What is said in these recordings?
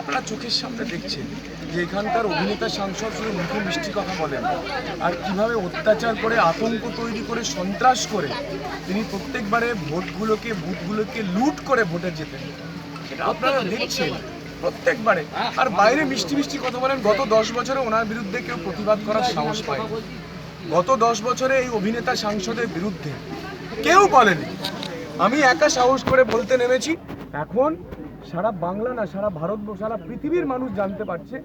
আপনারা চোখের সামনে দেখছেন যে এখানকার অভিনেতা সাংসদ শুধু মুখে মিষ্টি কথা বলেন আর কীভাবে অত্যাচার করে আতঙ্ক তৈরি করে সন্ত্রাস করে তিনি প্রত্যেকবারে ভোটগুলোকে বুথগুলোকে লুট করে ভোটে যেতেন এটা আপনারা দেখছেন প্রত্যেকবারে। আর বাইরে মিষ্টি মিষ্টি কথা বলেন গত দশ বছরে ওনার বিরুদ্ধে কেউ প্রতিবাদ করার সাহস পায়নি। গত দশ বছরে এই অভিনেতা সাংসদের বিরুদ্ধে কেউ বলেনি। আমি একা সাহস করে বলতে নেমেছি। এখন সারা বাংলা না, সারা ভারত, সারা পৃথিবীর মানুষ জানতে পারছে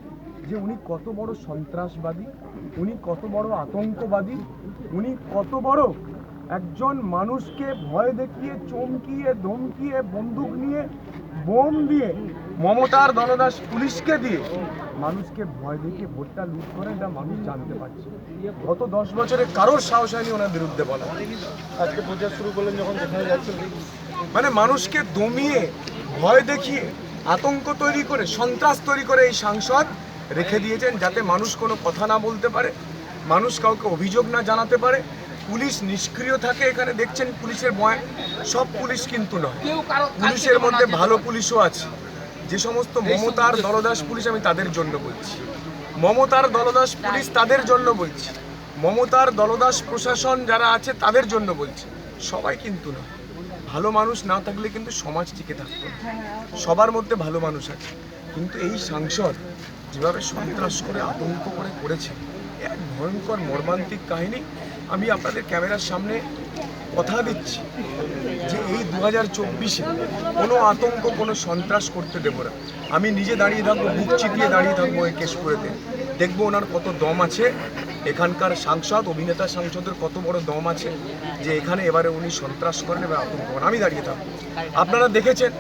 যে উনি কত বড় সন্ত্রাসবাদী, উনি কত বড় আতঙ্কবাদী, উনি কত বড় একজন মানুষকে ভয় দেখিয়ে চমকিয়ে ধমকিয়ে বন্দুক নিয়ে বোম দিয়ে মমতার দলদাস পুলিশকে দিয়ে মানুষকে ভয় দেখিয়ে ভোটটা লুট করে এটা মানুষ জানতে পারছে। গত দশ বছরে কারোর সাহস হয়নি ওনার বিরুদ্ধে বলা। আজকে প্রচার শুরু করলেন যখন দেখা যাচ্ছে মানে মানুষকে দমিয়ে ভয় দেখিয়ে আতঙ্ক তৈরি করে সন্ত্রাস তৈরি করে এই সাংসদ রেখে দিয়েছেন যাতে মানুষ কোনো কথা না বলতে পারে মানুষ কাউকে অভিযোগ না জানাতে পারে। পুলিশ নিষ্ক্রিয় থাকে এখানে দেখছেন পুলিশের বয় সব পুলিশ কিন্তু নয়। পুলিশের মধ্যে ভালো পুলিশও আছে। যে সমস্ত মমতার দলদাস পুলিশ আমি তাদের জন্য বলছি। মমতার দলদাস পুলিশ তাদের জন্য বলছি। মমতার দলদাস প্রশাসন যারা আছে তাদের জন্য বলছি। সবাই কিন্তু না ভালো মানুষ না থাকলে কিন্তু সমাজ টিকে থাকতো সবার মধ্যে ভালো মানুষ আছে। কিন্তু এই সাংসদ যেভাবে সন্ত্রাস করে আতঙ্ক করে করেছে এক ভয়ঙ্কর মর্মান্তিক কাহিনী আমি আপনাদের ক্যামেরার সামনে কথা দিচ্ছি যে এই দু হাজার চব্বিশে কোনো আতঙ্ক, কোনো সন্ত্রাস করতে দেবো না। আমি নিজে দাঁড়িয়ে থাকব, বুক চিপিয়ে দাঁড়িয়ে থাকব এই কেশপুরেতে। দেখব ওনার কত দম আছে, এখানকার সাংসদ, অভিনেতা সাংসদের কত বড় দম আছে, যে এখানে এবারে উনি সন্ত্রাস করেন এবার আতঙ্ক আমি দাঁড়িয়ে থাকব। আপনারা দেখেছেন